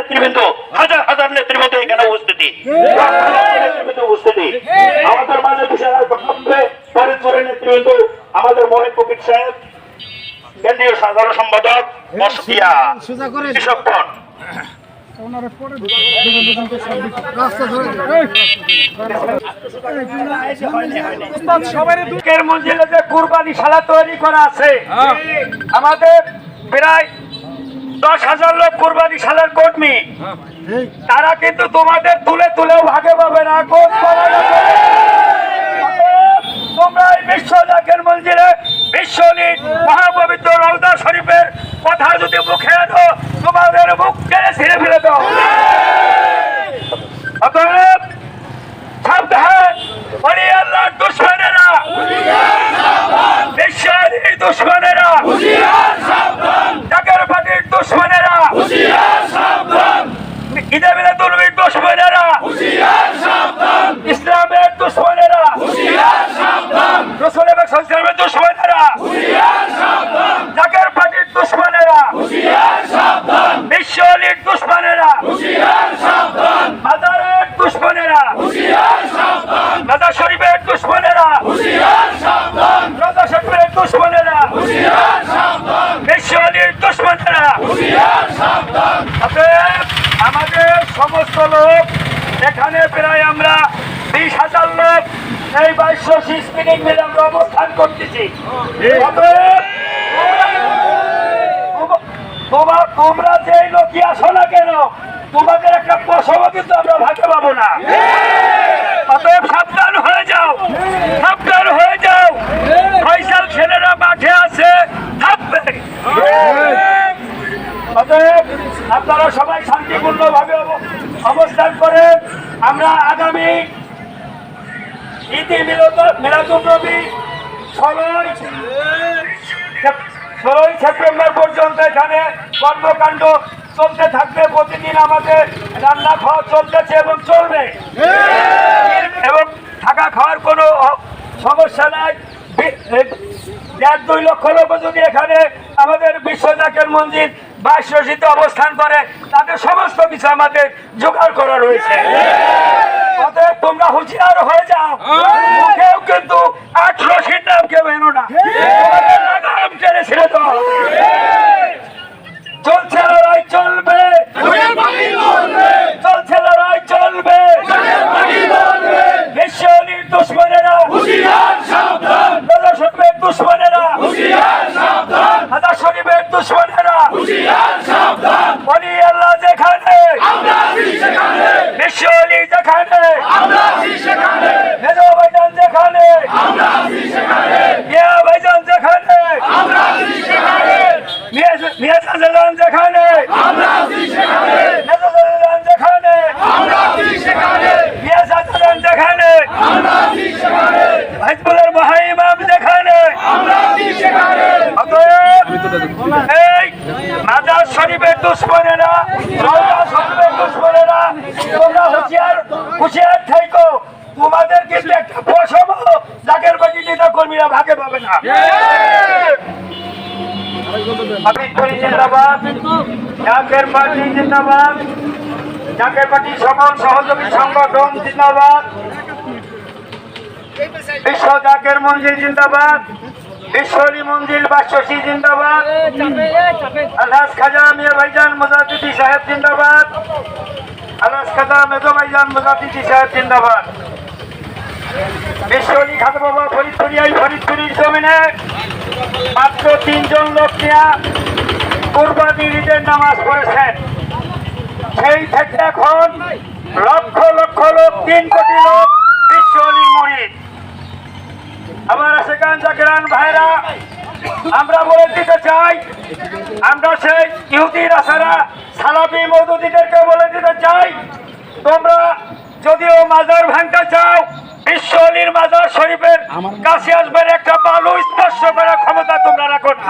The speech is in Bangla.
নেতৃবৃন্দ হাজার হাজার নেতৃবৃন্দ এখানে উপস্থিতি। উপস্থিতি। আমাদের মাঝে ফরিদপুরের নেতৃবৃন্দ আমাদের মহিত ফকির সাহেব কেন্দ্রীয় সাধারণ সম্পাদক মসিয়া সোজা কৃষকগণ ওনারা পরে রাস্তা ধরে সবাই দুঃখের মঞ্জিলে যে কুরবানি শালা তৈরি করা আছে আমাদের প্রায় দশ হাজার লোক কোরবানি সালের কর্মী। তারা কিন্তু তোমাদের তুলে তুলেও ভাগে পাবে না। তোমরা এই বিশ্ব জাকের মন্দিরে বিশ্বনীত মহাপবিত্র রওদা শরীফের কথা যদি মুখে আনো তোমাদের মুখ টেনে ছিঁড়ে ফেলে দাও অতএব সাবধান বলি আল্লাহর দুশ্মনেরা বিশ্বের এই দুশ্মনেরা জাকের পাটির দুশ্মনেরা ঈদে মিলে দুর্বীর দুশ্মনেরা ইসলামের দুশ্মনেরা রসুল এবং সংসলামের দুশ্মনেরা জাকের পাটির দুশ্মনেরা বিশ্ব অলির দুশ্মনেরা মাজারের দুশ্মনেরা রাজা শরীফের দুশ্মনেরা রাজা শরীফের দুশ্মনেরা বিশ্ব অলির দুশ্মনেরা অতএব আমাদের সমস্ত লোক এখানে প্রায় আমরা বিশ হাজার লোক বাইশ স্পিনিং মিলে আমরা অবস্থান করতেছি। অতএব তোমরা- তোমার যেই লোকই আসো না কেন তোমাদের একটা প্রসব কিন্তু আমরা ভাগে পাবো না। অতএব সাবধান হয়ে যাও সাবধান হয়ে যাও। ফয়সাল ছেলেরা মাঠে আছে থাকবে অতএব আপনারা সবাই শান্তিপূর্ণভাবে অব- অবস্থান করে আমরা আগামী ঈদে নবী ষোলোই ষোলোই সেপ্টেম্বর পর্যন্ত এখানে কর্মকাণ্ড চলতে থাকবে। প্রতিদিন আমাদের রান্না খাওয়া চলতেছে এবং চলবে। এবং থাকা খাওয়ার কোনো সমস্যা নাই। দেড় দুই লক্ষ লোক যদি এখানে আমাদের বিশ্বজাকের মন্দির বাইশ অবস্থান করে, তাদের সমস্ত কিছু আমাদের জোগাড় করা রয়েছে। তোমরা হুঁশিয়ার হয়ে যাও। মুখেও কিন্তু আট রশির নাম কেউ এনো না। ছেড়ে দাও। চলছে লড়াই চলবে। চলছে লড়াই চলবে। অলির দুশ্মনেরা। রাজা শরীফের দুশ্মনেরা। রাজা শরীফের দুশ্মনেরা। অলি আল্লাহ যেখানে বিশ্ব অলি যেখানে মেজো ভাইজান যেখানে মিয়া ভাইজান যেখানে মিয়া মিয়া শাহজাহান যেখানে মেজো শাহজাহান যেখানে মিয়া শাহজাহান যেখানে হিজবুলের মহাইমাম যেখানে অতএব এই মাজার শরীফের দুশ্মনেরা রওজা শরীফের দুশ্মনেরা তোমরা হুঁশিয়ার হুঁশিয়ার থাইকো তোমাদের কিন্তু একটা পশম জাগের বাকি নেতা কর্মীরা ভাগে পাবে না। জাকের পার্টি জিন্দাবাদ, জাকের পার্টি সকল সহযোগী সংগঠন জিন্দাবাদ, বিশ্ব জাকের মঞ্জিল জিন্দাবাদ বিশ্বরী মঞ্জিল বাসী জিন্দাবাদ, আলহাজ খাজা মিয়া ভাইজান মুজাদ্দিদি সাহেব জিন্দাবাদ, আলহাজ খাজা মেজো ভাইজান সাহেব জিন্দাবাদ। বিশ্বরী খাদ বাবা, ফরিদপুরি, এই ফরিদপুরির জমিনে মাত্র তিনজন লোক নিয়ে কুরবানি ঈদের নামাজ পড়েছেন। সেই থেকে এখন লক্ষ লক্ষ লোক, তিন কোটি লোক বিশ্ব মরিদ আমার সেখান জাকিরান ভাইরা, আমরা বলে দিতে চাই, আমরা সেই ইহুদি রাসারা সালাবি মৌদুদিদেরকে বলে দিতে চাই, তোমরা যদিও মাজার ভাঙতে চাও বিশ্ব অলির মাজার শরীফের কাছে আসবেন একটা বালু স্পর্শ করার ক্ষমতা তোমরা রাখো না।